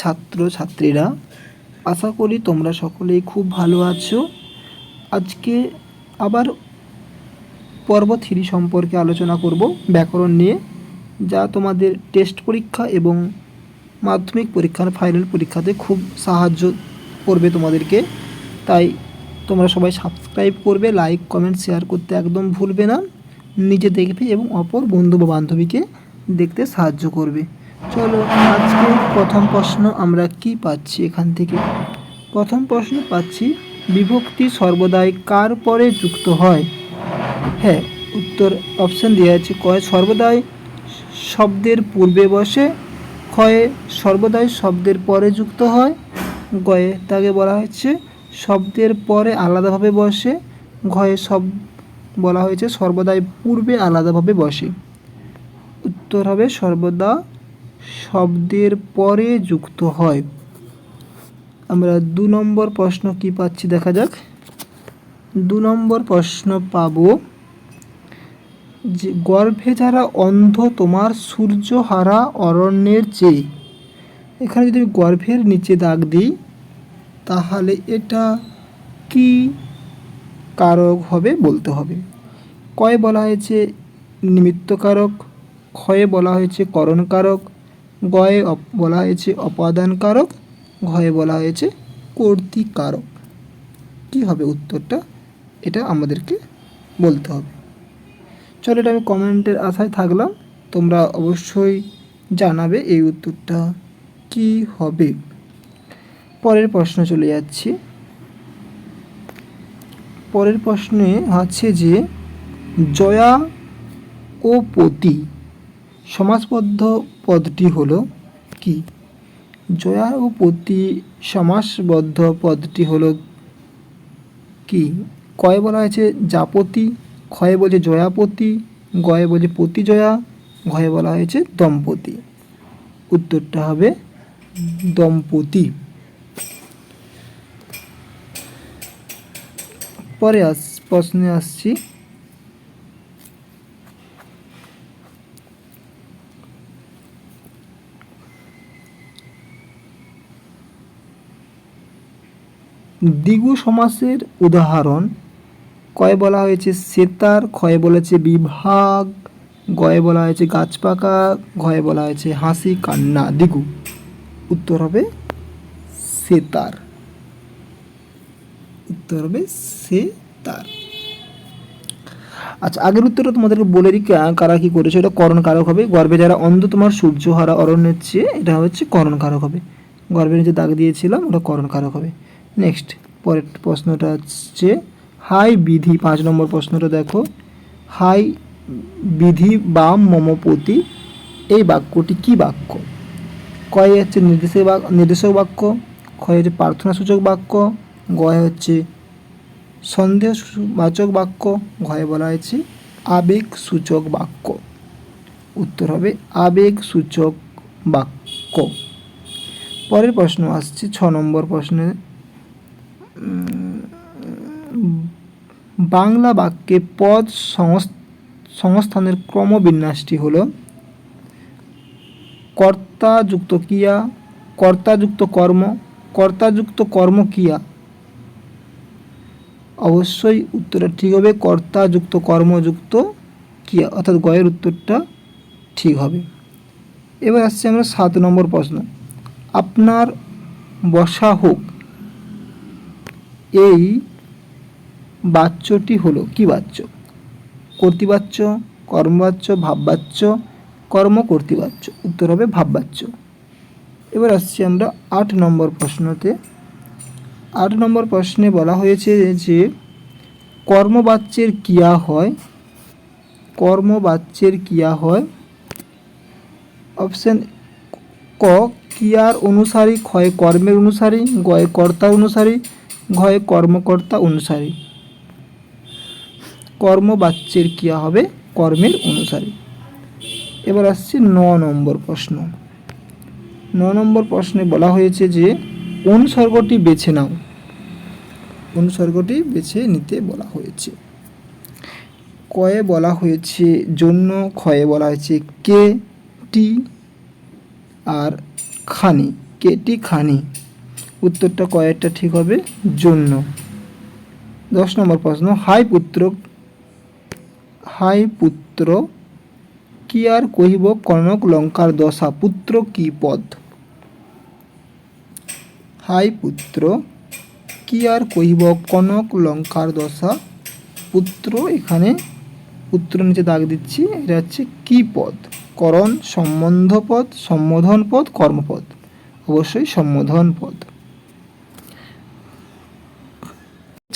ছাত্র ছাত্রীরা, আশা করি তোমরা সকলেই খুব ভালো আছো। আজকে আবার পর্ব থ্রি সম্পর্কে আলোচনা করব ব্যাকরণ নিয়ে, যা তোমাদের টেস্ট পরীক্ষা এবং মাধ্যমিক পরীক্ষার ফাইনাল পরীক্ষাতে খুব সাহায্য করবে তোমাদেরকে। তাই তোমরা সবাই সাবস্ক্রাইব করবে, লাইক, কমেন্ট, শেয়ার করতে একদম ভুলবে না। নিজে দেখবে এবং অপর বন্ধু বা বান্ধবীকে দেখতে সাহায্য করবে। চলো আজকে প্রথম প্রশ্ন আমরা কি পাচ্ছি এখান থেকে? প্রথম প্রশ্ন পাচ্ছি, বিভক্তি সর্বদাই কার পরে যুক্ত হয়? হ্যাঁ উত্তর অপশান দেওয়া আছে, কয় সর্বদাই শব্দের পূর্বে বসে ক্ষয়ে সর্বদাই শব্দের পরে যুক্ত হয়, গয়ে তাকে বলা হচ্ছে শব্দের পরে আলাদাভাবে বসে, ঘয়ে সব বলা হয়েছে সর্বদাই পূর্বে আলাদাভাবে বসে। উত্তর হবে সর্বদা শব্দের পরে যুক্ত হয়। আমরা দু নম্বর প্রশ্ন কি পাচ্ছি দেখা যাক। দু নম্বর প্রশ্ন পাব যে, গর্ভে যারা অন্ধ, তোমার সূর্যহারা অরণ্যের চেয়ে। এখানে যদি গর্ভের নিচে দাগ দিই, তাহলে এটা কি কারক হবে বলতে হবে। কয় বলা হয়েছে? নিমিত্তকারক ক্ষয়ে বলা হয়েছে করণকারক গয়ে বলা হয়েছে অপাদানকারক, ঘয়ে বলা হয়েছে কর্তিকারক। কি হবে উত্তরটা? এটা আমাদেরকে বলতে হবে। চলো এটা আমি কমেন্টের আশায় থাকলাম। তোমরা অবশ্যই জানাবে এই উত্তরটা কি হবে। পরের প্রশ্ন চলে যাচ্ছি। পরের প্রশ্নে আছে যে, জয়া ও পতি সমাসবদ্ধ পদটি হলো কি? জয়া ও পতি সমাসবদ্ধ পদটি হল কি? কয়ে বলা হয়েছে? জাপতি। ক্ষয়ে বলছে জয়াপতি। গয়ে বলছে পতি জয়া ঘয়ে বলা হয়েছে দম্পতি। উত্তরটা হবে দম্পতি। পরে আস, প্রশ্নে আসছি। দ্বিগু সমাসের উদাহরণ। কয়ে বলা হয়েছে সেতার, ক্ষয়ে বলেছে বিভাগ, গয়ে বলা হয়েছে গাছ পাকা ঘয়ে বলা হয়েছে হাসি, কান্না, দিগু। উত্তর হবে সেতার। উত্তর হবে সেতার। আচ্ছা আগের উত্তরটা তোমাদেরকে বলে দিই কারা কি করেছে এটা করণ কারক হবে। গর্বে যারা অন্ধ, তোমার সূর্যহারা অরণ্যের চেয়ে, এটা হচ্ছে করণ কারক হবে। গর্বের নিচে দাগ দিয়েছিলাম, ওটা করণ কারক হবে। নেক্সট পরের প্রশ্নটা হচ্ছে হাই বিধি পাঁচ নম্বর প্রশ্নটা দেখো হাই বিধি বা মমপতি এই বাক্যটি কি বাক্য? কয় হচ্ছে নির্দেশক বাক্য নির্দেশক বাক্য ক্ষয় হচ্ছে প্রার্থনা সূচক বাক্য গয় হচ্ছে সন্দেহ বাচক বাক্য ঘয়ে বলা হয়েছে আবেগ সূচক বাক্য। উত্তর হবে আবেগ সূচক বাক্য। পরের প্রশ্ন আসছে ছ নম্বর প্রশ্নে উম, বাংলা বাক্যে পদ সংস- সংস্থানের ক্রমবিন্যাসটি হলো কর্তাযুক্ত ক্রিয়া, কর্তাযুক্ত কর্ম কর্তাযুক্ত কর্ম ক্রিয়া অবশ্যই উত্তরটা ঠিক হবে, কর্তাযুক্ত কর্মযুক্ত ক্রিয়া, অর্থাৎ গয়ের উত্তরটা ঠিক হবে। এবার আসছে আমরা সাত নম্বর প্রশ্ন। আপনার বসা হোক এই বাচ্যটি হলো কি বাচ্য? কর্তৃবাচ্য, কর্মবাচ্য, ভাববাচ্য কর্ম কর্তৃবাচ্য উত্তর হবে ভাববাচ্য। এবার আসছি আমরা আট নম্বর প্রশ্নতে। আট নম্বর প্রশ্নে বলা হয়েছে যে, কর্মবাচ্যের ক্রিয়া হয়, কর্মবাচ্যের ক্রিয়া হয়, অপশান ক, ক্রিয়ার অনুসারী ক্ষয় কর্মের অনুসারী, গয় কর্তা অনুসারী ঘয়ে কর্মকর্তা অনুসারী। কর্মবাচ্যের ক্রিয়া হবে কর্মের অনুসারী। এবার আসছে ন নম্বর প্রশ্ন। ন নম্বর প্রশ্নে বলা হয়েছে যে অনুসর্গটি বেছে নাও? অনুসর্গটি বেছে নিতে বলা হয়েছে? কয়ে বলা হয়েছে, জন্য ক্ষয়ে বলা হয়েছে, কে টি আর খানি। কেটি খানি। উত্তরটা কয়েকটা ঠিক হবে? জন্য। দশ নম্বর প্রশ্ন, হাই পুত্র হাই পুত্র, কি আর কহিব কনক লঙ্কার দশা? পুত্র কি পদ? হাই পুত্র, কি আর কহিব কনক লঙ্কার দশা? পুত্র, এখানে পুত্র নিচে দাগ দিচ্ছি, এটা হচ্ছে কি পদ? করণ সম্বন্ধ পদ সম্বোধন পদ কর্মপদ। অবশ্যই সম্বোধন পদ